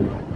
you.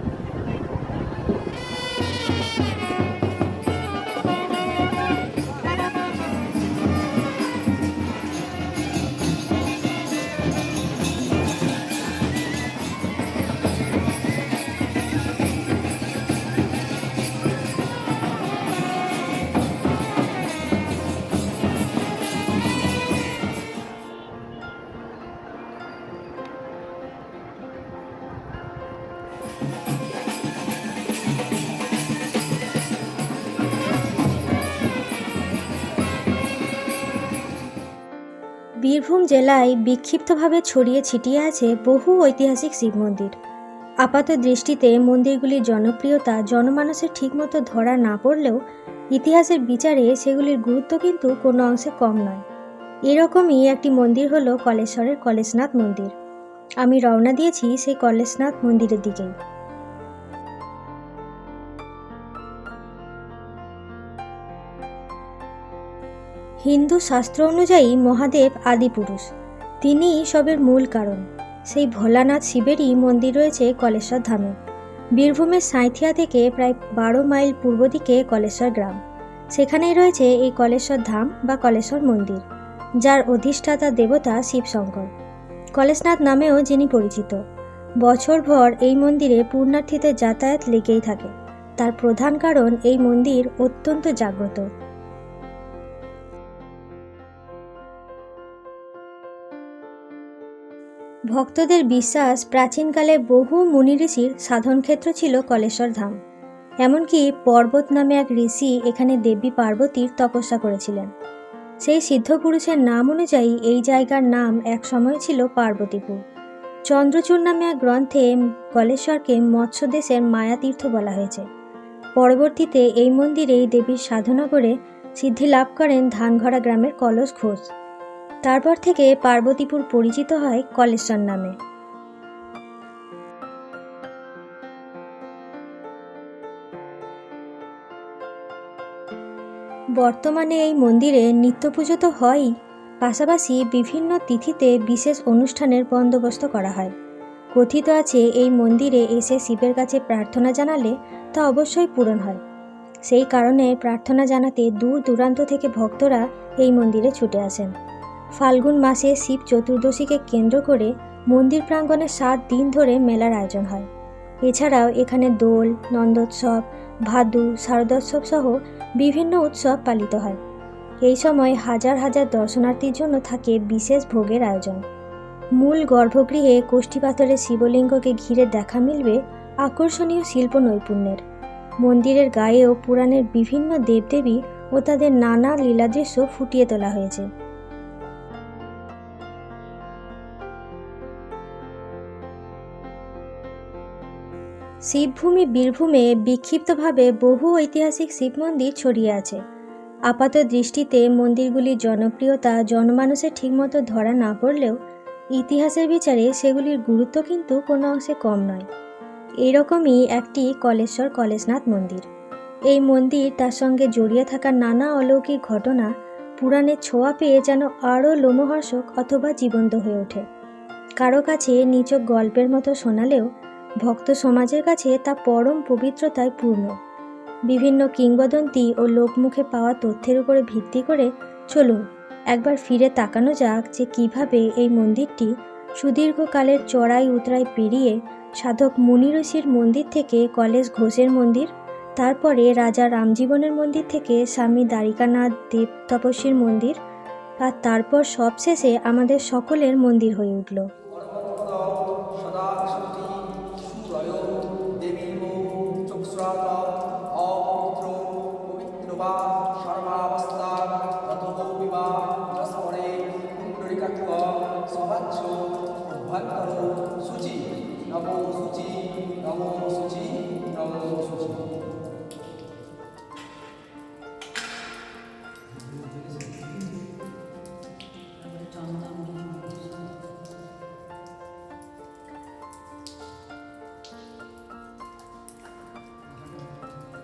Birbhum জেলায় বিক্ষিপ্তভাবে ছড়িয়ে ছিটিয়ে আছে বহু ঐতিহাসিক শিব মন্দির। আপাত দৃষ্টিতে মন্দিরগুলির জনপ্রিয়তা, জনমানসের ঠিকমতো ধরা না পড়লেও ইতিহাসের বিচারে সেগুলির গুরুত্ব কিন্তু কোনো অংশে কম নয়। এরকমই একটি মন্দির হলো কলেশ্বরের কলেশনাথ মন্দির। আমি রওনা দিয়েছি সেই কলেশনাথ মন্দিরের দিকেই। হিন্দু শাস্ত্র অনুযায়ী মহাদেব আদিপুরুষ তিনিই সবের মূল কারণ। সেই ভোলানাথ শিবেরই মন্দির রয়েছে কলেশ্বর ধামে। বীরভূমের সাঁইথিয়া থেকে প্রায় বারো মাইল পূর্ব দিকে কলেশ্বর গ্রাম। সেখানেই রয়েছে এই কলেশ্বর ধাম বা কলেশ্বর মন্দির, যার অধিষ্ঠাতা দেবতা শিবশঙ্কর। কলেশনাথ নামেও যিনি পরিচিত, বছরভর এই মন্দিরে পূর্ণার্থীদের যাতায়াত লেগেই থাকে। তার প্রধান কারণ এই মন্দির অত্যন্ত জাগ্রত। ভক্তদের বিশ্বাস প্রাচীনকালে বহু মুনি ঋষির সাধনক্ষেত্র ছিল কলেশ্বর ধাম। এমনকি পর্বত নামে এক ঋষি এখানে দেবী পার্বতীর তপস্যা করেছিলেন। সেই সিদ্ধপুরুষের নাম অনুযায়ী এই জায়গার নাম এক সময় ছিল পার্বতীপুর। চন্দ্রচূড় নামে এক গ্রন্থে কলেশ্বরকে মৎস্য দেশের মায়াতীর্থ বলা হয়েছে। পরবর্তীতে এই মন্দিরেই দেবীর সাধনা করে সিদ্ধি লাভ করেন ধানঘরা গ্রামের কলস ঘোষ। তারপর থেকে পার্বতীপুর পরিচিত হয় কলেশ্বর নামে। বর্তমানে এই মন্দিরে নিত্য পুজো তো হয়ই, পাশাপাশি বিভিন্ন তিথিতে বিশেষ অনুষ্ঠানের বন্দোবস্ত করা হয়। কথিত আছে, এই মন্দিরে এসে শিবের কাছে প্রার্থনা জানালে তা অবশ্যই পূরণ হয়। সেই কারণে প্রার্থনা জানাতে দূর দূরান্ত থেকে ভক্তরা এই মন্দিরে ছুটে আসেন। ফাল্গুন মাসে শিব চতুর্দশীকে কেন্দ্র করে মন্দির প্রাঙ্গণে সাত দিন ধরে মেলার আয়োজন হয়। এছাড়াও এখানে দোল, নন্দোৎসব, ভাদু, শারদোৎসব সহ বিভিন্ন উৎসব পালিত হয়। এই সময় হাজার হাজার দর্শনার্থীর জন্য থাকে বিশেষ ভোগের আয়োজন। মূল গর্ভগৃহে কোষ্ঠী পাথরের শিবলিঙ্গকে ঘিরে দেখা মিলবে আকর্ষণীয় শিল্প নৈপুণ্যের। মন্দিরের গায়েও পুরাণের বিভিন্ন দেবদেবী ও তাদের নানা লীলাদৃশ্য ফুটিয়ে তোলা হয়েছে। শিবভূমি বীরভূমে বিক্ষিপ্তভাবে বহু ঐতিহাসিক শিব মন্দির ছড়িয়ে আছে। আপাত দৃষ্টিতে মন্দিরগুলির জনপ্রিয়তা জনমানসের ঠিকমতো ধরা না পড়লেও ইতিহাসের বিচারে সেগুলির গুরুত্ব কিন্তু কোনো অংশে কম নয়। এরকমই একটি কলেশ্বর কলেশনাথ মন্দির। এই মন্দির তার সঙ্গে জড়িয়ে থাকা নানা অলৌকিক ঘটনা পুরাণের ছোঁয়া পেয়ে যেন আরও লোমহর্ষক অথবা জীবন্ত হয়ে ওঠে। কারও কাছে নিচক গল্পের মতো শোনালেও ভক্ত সমাজের কাছে তা পরম পবিত্রতায় পূর্ণ। বিভিন্ন কিংবদন্তি ও লোকমুখে পাওয়া তথ্যের উপরে ভিত্তি করে চলুন একবার ফিরে তাকানো যাক যে কীভাবে এই মন্দিরটি সুদীর্ঘকালের চড়াই উতরাই পেরিয়ে সাধক মুনি ঋষির মন্দির থেকে কলেজ ঘোষের মন্দির, তারপরে রাজা রামজীবনের মন্দির থেকে স্বামী দ্বারিকানাথ দেব তপস্বীর মন্দির, আর তারপর সবশেষে আমাদের সকলের মন্দির হয়ে উঠল।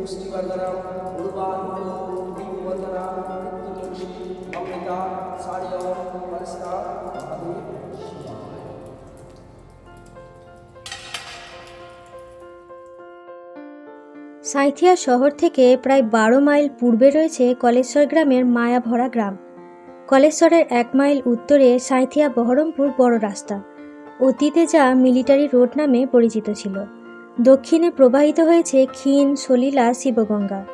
పుష్టివర్ధనం সাঁথিয়া শহর থেকে প্রায় বারো মাইল পূর্বে রয়েছে কলেশ্বর গ্রামের মায়াভরা গ্রাম। কলেশ্বরের এক মাইল উত্তরে সাঁথিয়া বহরমপুর বড় রাস্তা। অতীতে যা মিলিটারি রোড নামে পরিচিত ছিল। দক্ষিণে প্রবাহিত হয়েছে ক্ষীণ, সলিলা শিবগঙ্গা।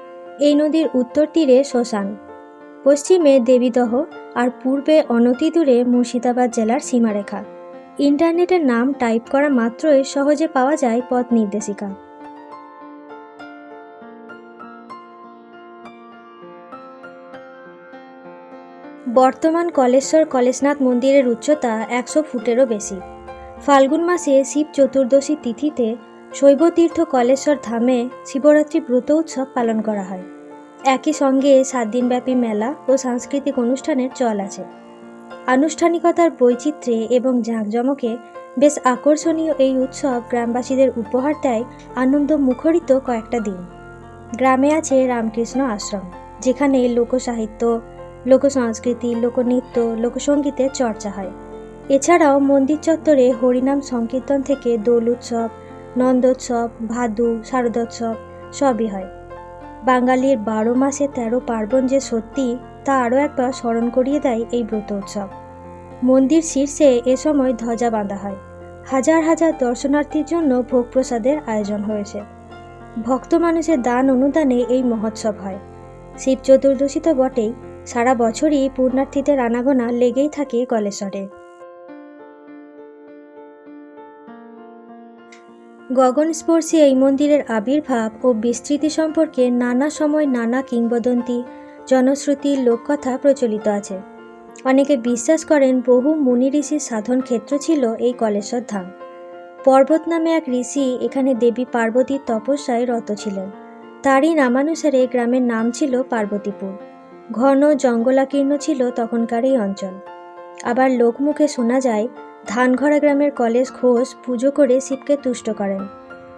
এই নদীর উত্তর তীরে শ্মশান। পশ্চিমে দেবীদহ আর পূর্বে অনতি দূরে মুর্শিদাবাদ জেলার সীমারেখা। ইন্টারনেটের নাম টাইপ করা মাত্রই সহজে পাওয়া যায় পথ নির্দেশিকা। বর্তমান কলেশ্বর কলেশনাথ মন্দিরের উচ্চতা একশো ফুটেরও বেশি। ফাল্গুন মাসে শিব চতুর্দশী তিথিতে শৈবতীর্থ কলেশ্বর ধামে শিবরাত্রি ব্রত উৎসব পালন করা হয়। একই সঙ্গে সাত দিনব্যাপী মেলা ও সাংস্কৃতিক অনুষ্ঠানের চল আছে। আনুষ্ঠানিকতার বৈচিত্র্যে এবং জাঁকজমকে বেশ আকর্ষণীয় এই উৎসব গ্রামবাসীদের উপহার দেয় আনন্দ মুখরিত কয়েকটা দিন। গ্রামে আছে রামকৃষ্ণ আশ্রম, যেখানে লোকসাহিত্য, লোকসংস্কৃতি, লোকনৃত্য, লোকসঙ্গীতের চর্চা হয়। এছাড়াও মন্দির চত্বরে হরিনাম সংকীর্তন থেকে দোল উৎসব নন্দোৎসব, ভাদু, শারদোৎসব সবই হয়। বাঙালির বারো মাসে তেরো পার্বণ যে সত্যি, তা আরও একবার স্মরণ করিয়ে দেয় এই ব্রত উৎসব। মন্দির শীর্ষে এ সময় ধ্বজা বাঁধা হয়। হাজার হাজার দর্শনার্থীর জন্য ভোগ প্রসাদের আয়োজন হয়েছে। ভক্ত মানুষের দান অনুদানে এই মহোৎসব হয়। শিব চতুর্দশী তো বটেই, সারা বছরই পূর্ণার্থীদের আনাগোনা লেগেই থাকে কলেশ্বরে। গগনস্পর্শী এই মন্দিরের আবির্ভাব ও বিস্তৃতি সম্পর্কে নানা সময় নানা কিংবদন্তি, জনশ্রুতি, লোককথা প্রচলিত আছে। অনেকে বিশ্বাস করেন বহু মুনি ঋষির সাধন ক্ষেত্র ছিল এই কলেশ্বর ধাম। পর্বত নামে এক ঋষি এখানে দেবী পার্বতীর তপস্যায় রত ছিলেন। তারই নামানুসারে গ্রামের নাম ছিল পার্বতীপুর। ঘন জঙ্গলাকীর্ণ ছিল তখনকার এই অঞ্চল। আবার লোকমুখে শোনা যায় ধানঘরা গ্রামের কলেজ ঘোষ পুজো করে শিবকে তুষ্ট করেন।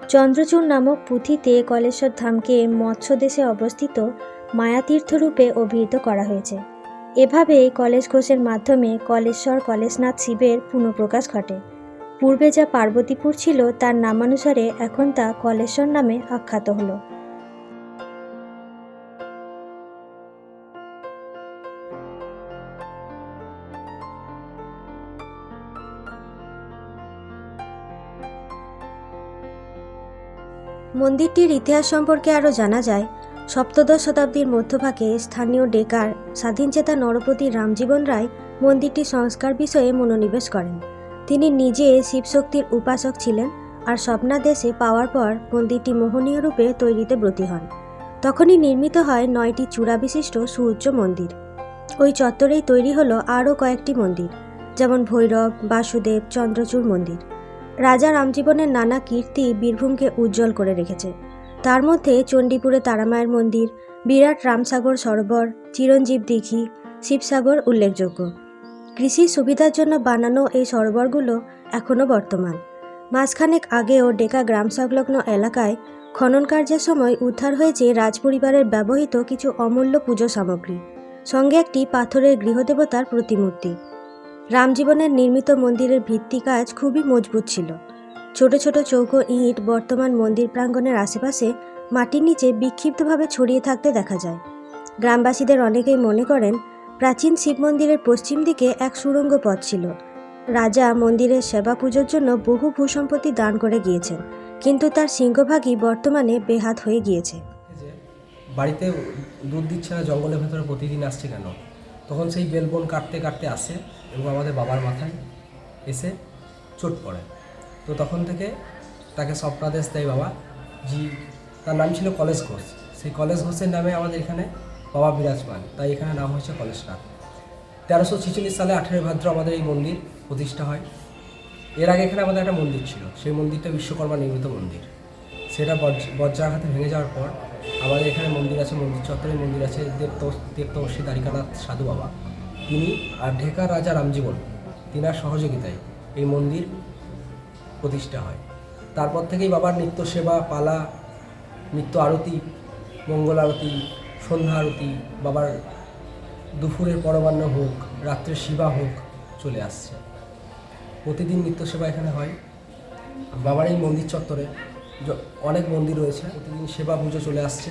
চন্দ্রচূড় নামক পুঁথিতে কলেশ্বর ধামকে মৎস্য দেশে অবস্থিত মায়াতীর্থ রূপে অভিহিত করা হয়েছে। এভাবে কলেজ ঘোষের মাধ্যমে কলেশ্বর, কলেশনাথ শিবের পুনঃপ্রকাশ ঘটে। পূর্বে যা পার্বতীপুর ছিল, তার নামানুসারে এখন তা কলেশ্বর নামে আখ্যাত হলো। মন্দিরটির ইতিহাস সম্পর্কে আরও জানা যায়, সপ্তদশ শতাব্দীর মধ্যভাগে স্থানীয় ডেকার স্বাধীনচেতা নরপতি রামজীবন রায় মন্দিরটি সংস্কার বিষয়ে মনোনিবেশ করেন। তিনি নিজে শিবশক্তির উপাসক ছিলেন আর স্বপ্নাদেশে পাওয়ার পর মন্দিরটি মোহনীয় রূপে তৈরিতে ব্রতী হন। তখনই নির্মিত হয় নয়টি চূড়া বিশিষ্ট সুউচ্চ মন্দির। ওই চত্বরেই তৈরি হলো আরও কয়েকটি মন্দির, যেমন ভৈরব, বাসুদেব, চন্দ্রচূড় মন্দির। রাজা রামজীবনের নানা কীর্তি বীরভূমকে উজ্জ্বল করে রেখেছে। তার মধ্যে চণ্ডীপুরে তারামায়ের মন্দির, বিরাট রামসাগর সরোবর, চিরঞ্জীব দীঘি, শিবসাগর উল্লেখযোগ্য। কৃষির সুবিধার জন্য বানানো এই সরোবরগুলো এখনও বর্তমান। মাসখানেক আগেও ডেকা গ্রাম সংলগ্ন এলাকায় খনন কার্যের সময় উদ্ধার হয়েছে রাজপরিবারের ব্যবহৃত কিছু অমূল্য পুজো সামগ্রী। সঙ্গে একটি পাথরের গৃহদেবতার প্রতিমূর্তি। রামজীবনের নির্মিত মন্দিরের ভিত্তি কাজ খুবই মজবুত ছিল। ছোট ছোট চৌকো ইট বর্তমান মন্দির প্রাঙ্গণের আশেপাশে মাটির নিচে বিক্ষিপ্তভাবে ছড়িয়ে থাকতে দেখা যায়। গ্রামবাসীদের অনেকেই মনে করেন, প্রাচীন শিব মন্দিরের পশ্চিম দিকে এক সুড়ঙ্গ পথ ছিল। রাজা মন্দিরের সেবা পুজোর জন্য বহু ভূসম্পত্তি দান করে গিয়েছেন, কিন্তু তার সিংহভাগই বর্তমানে বেহাত হয়ে গিয়েছে। বাড়িতে দুধ দিচ্ছে না, জঙ্গলের ভেতরে প্রতিদিন আসছে কেন? তখন সেই বেলবন কাটতে কাটতে আসে। এবং আমাদের বাবার মাথায় এসে চোট পড়ে। তো তখন থেকে তাকে স্বপ্নাদেশ দেয় বাবা জি তার নাম ছিল কলেজ ঘোষ। সেই কলেজ ঘোষের নামে আমাদের এখানে বাবা বিরাজমান। তাই এখানে নাম হয়েছে কলেজনাথ তেরোশো ছেচল্লিশ সালে আঠেরোই ভাদ্র আমাদের এই মন্দির প্রতিষ্ঠা হয়। এর আগে এখানে আমাদের একটা মন্দির ছিল। সেই মন্দিরটা বিশ্বকর্মা নির্মিত মন্দির। সেটা বজ্র- বজ্রাঘাতে ভেঙে যাওয়ার পর আমাদের এখানে মন্দির আছে মন্দির চত্বরে মন্দির আছে। দেবত দেবতবর্ষী দ্বারিকানাথ সাধু বাবা। তিনি আর ঢেকার রাজা রামজীবন, তিনার সহযোগিতায় এই মন্দির প্রতিষ্ঠা হয়। তারপর থেকেই বাবার নিত্য সেবা পালা, নিত্য আরতি, মঙ্গল আরতি, সন্ধ্যা আরতি, বাবার দুপুরের পরমান্ন হোক রাত্রে শিবা হোক চলে আসছে। প্রতিদিন নিত্য সেবা এখানে হয়। বাবার এই মন্দির চত্বরে অনেক মন্দির রয়েছে, প্রতিদিন সেবা পুজো চলে আসছে।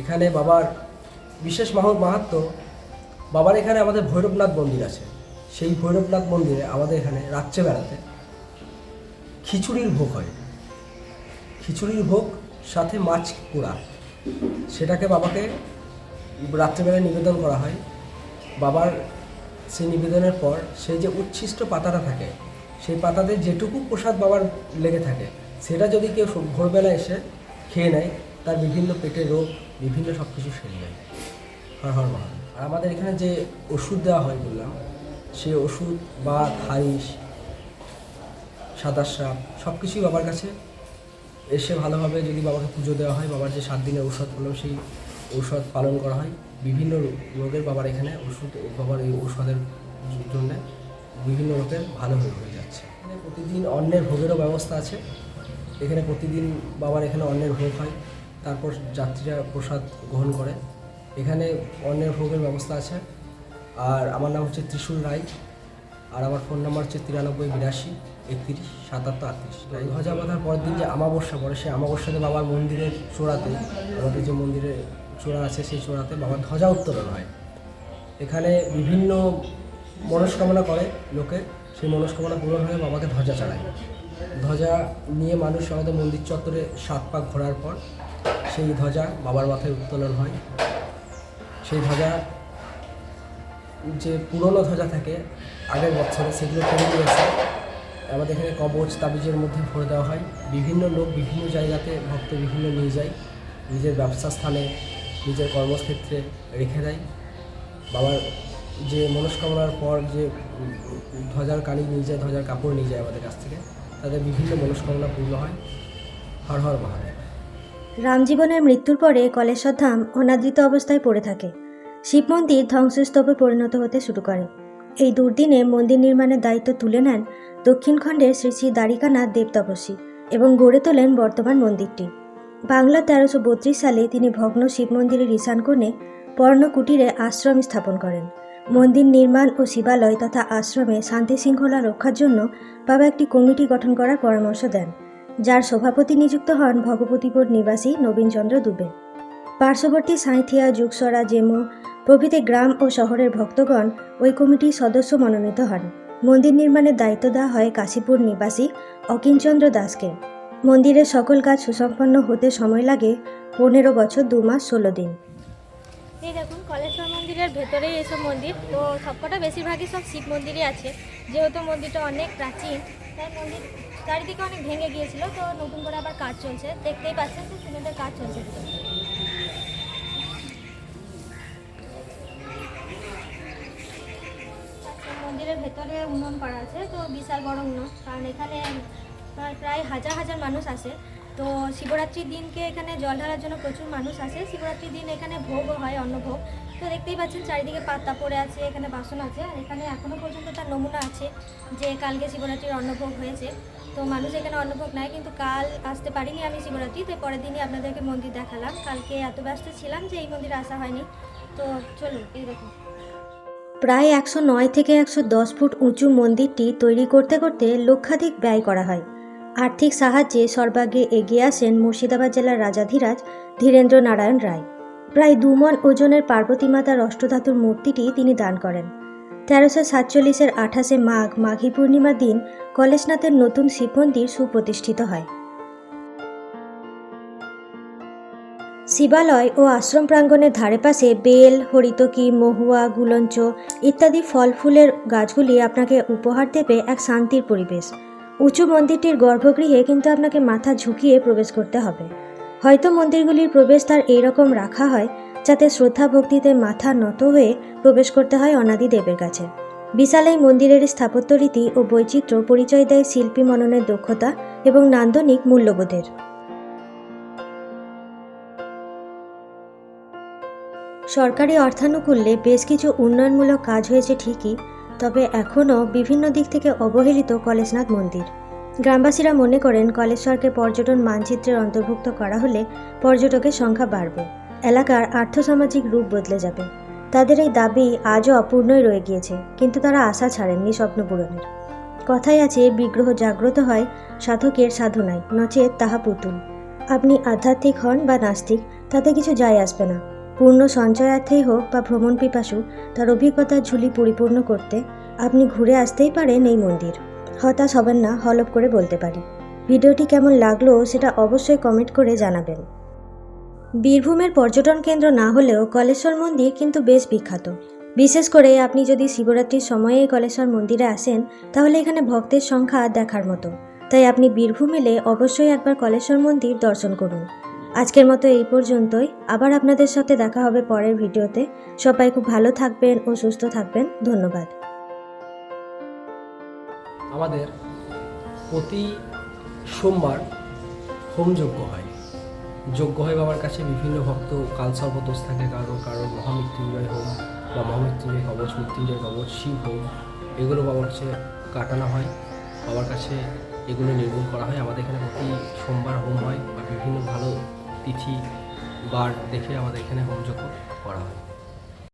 এখানে বাবার বিশেষ মাহ মাহাত্ম বাবার এখানে আমাদের ভৈরবনাথ মন্দির আছে। সেই ভৈরবনাথ মন্দিরে আমাদের এখানে রাত্রে বেড়াতে খিচুড়ির ভোগ হয়। খিচুড়ির ভোগ, সাথে মাছ পোড়া। সেটাকে বাবাকে রাত্রেবেলায় নিবেদন করা হয়। বাবার সেই নিবেদনের পর সেই যে উচ্ছিষ্ট পাতাটা থাকে, সেই পাতাতে যেটুকু প্রসাদ বাবার লেগে থাকে, সেটা যদি কেউ ভোরবেলা এসে খেয়ে নেয়, তার বিভিন্ন পেটের রোগ, বিভিন্ন সব কিছু সেরে যায় হর হর মহাদেব। আমাদের এখানে যে ওষুধ দেওয়া হয় বললাম সে ওষুধ বা হারিস সাদা সাপ সব কিছুই বাবার কাছে। এসে ভালোভাবে যদি বাবাকে পুজো দেওয়া হয়, বাবার যে সাত দিনের ঔষধ হলো সেই ঔষধ পালন করা হয়। বিভিন্ন রোগের বাবার এখানে ওষুধ, বাবার এই ঔষধের জন্য বিভিন্ন রোগের ভালো হয়ে যাচ্ছে। এখানে প্রতিদিন অন্যের ভোগেরও ব্যবস্থা আছে। এখানে প্রতিদিন বাবার এখানে অন্যের ভোগ হয়। তারপর যাত্রীরা প্রসাদ গ্রহণ করে। এখানে অন্যের ভোগের ব্যবস্থা আছে। আর আমার নাম হচ্ছে ত্রিশুল রায়, আর আমার ফোন নাম্বার হচ্ছে তিরানব্বই বিরাশি একত্রিশ সাতাত্তর আটত্রিশ। ধ্বজা বাঁধার পরের দিন যে আমাবস্যা পড়ে, সেই আমাবস্যাতে বাবার মন্দিরের চূড়াতে, আমাদের যে মন্দিরের চূড়া আছে, সেই চূড়াতে বাবার ধ্বজা উত্তোলন হয়। এখানে বিভিন্ন মনস্কামনা করে লোকে, সেই মনস্কামনা পূরণ হয়ে বাবাকে ধ্বজা চালায়। ধ্বজা নিয়ে মানুষ আমাদের মন্দির চত্বরে সাত পাক ঘোরার পর, সেই ধ্বজা বাবার মাথায় উত্তোলন হয়। সেই ধ্বজা যে পুরনো ধ্বজা থাকে আগের বছরে, সেগুলো ফেলে দিয়েছে আমাদের এখানে কবচ, তাবিজের মধ্যে ভরে দেওয়া হয়। বিভিন্ন লোক বিভিন্ন জায়গাতে ভক্ত বিভিন্ন নিয়ে যায়, নিজের ব্যবসা স্থানে, নিজের কর্মক্ষেত্রে রেখে দেয়। বাবার যে মনস্কামনার পর যে ধ্বজার কালি নিয়ে যায়, ধ্বজার কাপড় নিয়ে যায় আমাদের কাছ থেকে, তাদের বিভিন্ন মনস্কামনা পূর্ণ হয়। হর হর মহাদেব। রামজীবনের মৃত্যুর পরে কলেশ্বর ধাম অনাদৃত অবস্থায় পড়ে থাকে। শিব মন্দির ধ্বংসস্তূপে পরিণত হতে শুরু করে। এই দুর্দিনে মন্দির নির্মাণের দায়িত্ব তুলে নেন দক্ষিণখণ্ডের শ্রী শ্রী দ্বারিকানাথ দেবতপস্বী এবং গড়ে তোলেন বর্তমান মন্দিরটি। বাংলা তেরোশো বত্রিশ সালে তিনি ভগ্ন শিব মন্দিরের ঈশান কোণে পর্ণকুটিরে আশ্রম স্থাপন করেন। মন্দির নির্মাণ ও শিবালয় তথা আশ্রমে শান্তি শৃঙ্খলা রক্ষার জন্য বাবা একটি কমিটি গঠন করার পরামর্শ দেন। যার সভাপতি নিযুক্ত হন ভগবতীপুর নিবাসী নবীনচন্দ্র দুবে। পার্শ্ববর্তী সাঁইথিয়া যুগসরা, জেমো প্রভৃতি গ্রাম ও শহরের ভক্তগণ ওই কমিটির সদস্য মনোনীত হন। মন্দির নির্মাণের দায়িত্ব দেওয়া হয় কাশীপুর নিবাসী অকিনচন্দ্র দাসকে। মন্দিরের সকল কাজ সুসম্পন্ন হতে সময় লাগে পনেরো বছর, দু মাস, ষোলো দিন। এই দেখুন, কলেশ্বর মন্দিরের ভেতরেই এসব মন্দির। তো সবকটা বেশিরভাগই সব শিব মন্দিরই আছে। যেহেতু মন্দিরটা অনেক প্রাচীন, তাই মন্দির চারিদিকে অনেক ভেঙে গিয়েছিল, তো নতুন করে আবার কাজ চলছে। দেখতেই পাচ্ছেন যে সিমেন্টের কাজ চলছে। মন্দিরের ভেতরে উন্নয়ন করা আছে, তো বিশাল বড় উন্নয়ন। কারণ এখানে প্রায় হাজার হাজার মানুষ আসে তো শিবরাত্রির দিনকে এখানে জল ঢালার জন্য প্রচুর মানুষ আসে। শিবরাত্রির দিন এখানে ভোগও হয়, অন্নভোগ। তো দেখতেই পাচ্ছেন চারিদিকে পাতা পড়ে আছে, এখানে বাসন আছে, আর এখানে এখনও পর্যন্ত তার নমুনা আছে যে কালকে শিবরাত্রির অন্নভোগ হয়েছে। তো মানুষ এখানে অন্নভোগ নেয়, কিন্তু কাল আসতে পারিনি আমি শিবরাত্রি তো পরের দিনই আপনাদেরকে মন্দির দেখালাম। কালকে এত ব্যস্ত ছিলাম যে এই মন্দিরে আসা হয়নি। তো চলুন, এই দেখুন। প্রায় একশো নয় থেকে একশো দশ ফুট উঁচু মন্দিরটি তৈরি করতে করতে লক্ষাধিক ব্যয় করা হয়। আর্থিক সাহায্যে সর্বাগ্রে এগিয়ে আসেন মুর্শিদাবাদ জেলার রাজাধিরাজ ধীরেন্দ্র নারায়ণ রায়। প্রায় দুমন ওজনের পার্বতী মাতার অষ্টধাতুর মূর্তিটি তিনি দান করেন। তেরোশো সাতচল্লিশের আঠাশে মাঘ, মাঘী পূর্ণিমার দিন কলেশনাথের নতুন শিব মন্দির সুপ্রতিষ্ঠিত হয়। শিবালয় ও আশ্রম প্রাঙ্গণের ধারে পাশে বেল, হরিতকি, মহুয়া, গুলঞ্চ ইত্যাদি ফল ফুলের গাছগুলি আপনাকে উপহার দেবে এক শান্তির পরিবেশ। উঁচু মন্দিরটির গর্ভগৃহে কিন্তু আপনাকে মাথা ঝুঁকিয়ে প্রবেশ করতে হবে। হয়তো মন্দিরগুলির প্রবেশ তার এইরকম রাখা হয়, যাতে শ্রদ্ধা ভক্তিতে মাথা নত হয়ে প্রবেশ করতে হয় অনাদি দেবের কাছে। বিশাল এই মন্দিরের স্থাপত্য রীতি ও বৈচিত্র্য পরিচয় দেয় শিল্পী মননের দক্ষতা এবং নান্দনিক মূল্যবোধের। সরকারি অর্থানুকূল্যে বেশ কিছু উন্নয়নমূলক কাজ হয়েছে ঠিকই তবে এখনও বিভিন্ন দিক থেকে অবহেলিত কলেজনাথ মন্দির। গ্রামবাসীরা মনে করেন কলেশ্বরকে পর্যটন মানচিত্রের অন্তর্ভুক্ত করা হলে পর্যটকের সংখ্যা বাড়বে। এলাকার আর্থসামাজিক রূপ বদলে যাবে। তাদের এই দাবি আজও অপূর্ণই রয়ে গিয়েছে, কিন্তু তারা আশা ছাড়েননি স্বপ্ন পূরণের। কথায় আছে, বিগ্রহ জাগ্রত হয়, সাধকের সাধনায়, নচেত তাহা পুতুল। আপনি আধ্যাত্মিক হন বা নাস্তিক, তাতে কিছু যায় আসবে না। পূর্ণ সঞ্চয়ার্থেই হোক বা ভ্রমণ পিপাসু, তার অভিজ্ঞতার ঝুলি পরিপূর্ণ করতে আপনি ঘুরে আসতেই পারেন এই মন্দির। হতাশ হবেন না হলপ করে বলতে পারি। ভিডিওটি কেমন লাগল সেটা অবশ্যই কমেন্ট করে জানাবেন। বীরভূমের পর্যটন কেন্দ্র না হলেও কলেশ্বর মন্দির কিন্তু বেশ বিখ্যাত। বিশেষ করে আপনি যদি শিবরাত্রির সময়ে এই কলেশ্বর মন্দিরে আসেন, তাহলে এখানে ভক্তের সংখ্যা দেখার মতো। তাই আপনি বীরভূম এলে অবশ্যই একবার কলেশ্বর মন্দির দর্শন করুন। আজকের মতো এই পর্যন্তই। আবার আপনাদের সাথে দেখা হবে পরের ভিডিওতে। সবাই খুব ভালো থাকবেন ও সুস্থ থাকবেন। ধন্যবাদ। আমাদের প্রতি সোমবার হোমযজ্ঞ হয়। যজ্ঞ হয় বাবার কাছে বিভিন্ন ভক্ত কাল সর্বদোষ থাকে কারও কারও মহামৃত্যুঞ্জয় হোম বা মহামৃত্যুঞ্জয় কবচ, মৃত্যুঞ্জয় কবচ, শিব হোম, এগুলো বাবার কাছে কাটানো হয়। বাবার কাছে এগুলো নির্মূল করা হয়। আমাদের এখানে প্রতি সোমবার হোম হয় বা বিভিন্ন ভালো তিথি বার দেখে আমাদের এখানে হোমযজ্ঞ করা হয়।